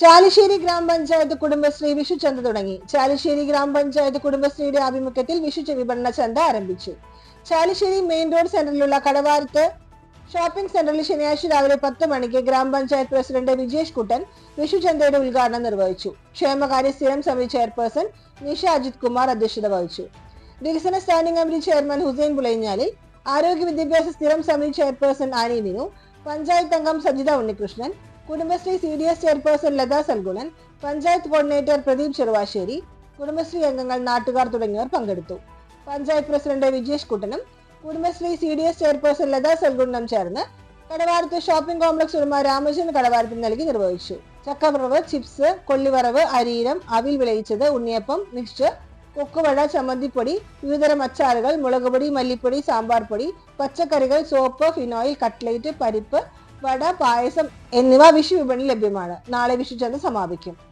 ചാലിശ്ശേരി ഗ്രാമപഞ്ചായത്ത് കുടുംബശ്രീ വിഷുചന്ത തുടങ്ങി. ചാലിശ്ശേരി ഗ്രാമപഞ്ചായത്ത് കുടുംബശ്രീയുടെ ആഭിമുഖ്യത്തിൽ വിഷു വിപണന ചന്ത ആരംഭിച്ചു. ചാലിശ്ശേരി മെയിൻ റോഡ് സെന്ററിലുള്ള കടവാരത്ത് ഷോപ്പിംഗ് സെന്ററിൽ ശനിയാഴ്ച രാവിലെ പത്ത് മണിക്ക് ഗ്രാമപഞ്ചായത്ത് പ്രസിഡന്റ് വിജേഷ് കുട്ടൻ വിഷുചന്തയുടെ ഉദ്ഘാടനം നിർവഹിച്ചു. ക്ഷേമകാര്യ സ്ഥിരം സമിതി ചെയർപേഴ്സൺ നിഷ അജിത് കുമാർ അധ്യക്ഷത വഹിച്ചു. വികസന standing committee chairman Hussain Pulayanjalil ആരോഗ്യ വിദ്യാഭ്യാസ സ്ഥിരം സമിതി ചെയർപേഴ്സൺ ആനി വിനു പഞ്ചായത്ത് അംഗം Sajitha Unnikrishnan Kudumbashree C D S chairperson Latha Salgunan panchayat coordinator Pradeep Cheruvassery Kudumbashree അംഗങ്ങൾ നാട്ടുകാർ തുടങ്ങിയവർ പങ്കെടുത്തു. Panchayat president Vijesh കുട്ടനും Kudumbashree C D S chairperson Latha സൽഗുണനും ചേർന്ന് കടവാരത്ത് ഷോപ്പിംഗ് കോംപ്ലക്സ് ഉടമ രാമചന്ദ്രൻ കടവാരത്തിൽ നൽകി നിർവഹിച്ചു. ചക്കവറവ് ചിപ്സ് കൊള്ളിവറവ് അരീരം അവിൽ വിളയിച്ചത് ഉണ്ണിയപ്പം മിക്സ്ചർ കൊക്കുവട ചമ്മന്തിപ്പൊടി വിവിധതരം അച്ചാറുകൾ മുളകുപൊടി മല്ലിപ്പൊടി സാമ്പാർ പൊടി പച്ചക്കറികൾ സോപ്പ് ഫിനോയിൽ കട്ട്ലേറ്റ് പരിപ്പ് വട പായസം എന്നിവ വിഷു വിപണി ലഭ്യമാണ്. നാളെ വിഷുചന്ത സമാപിക്കും.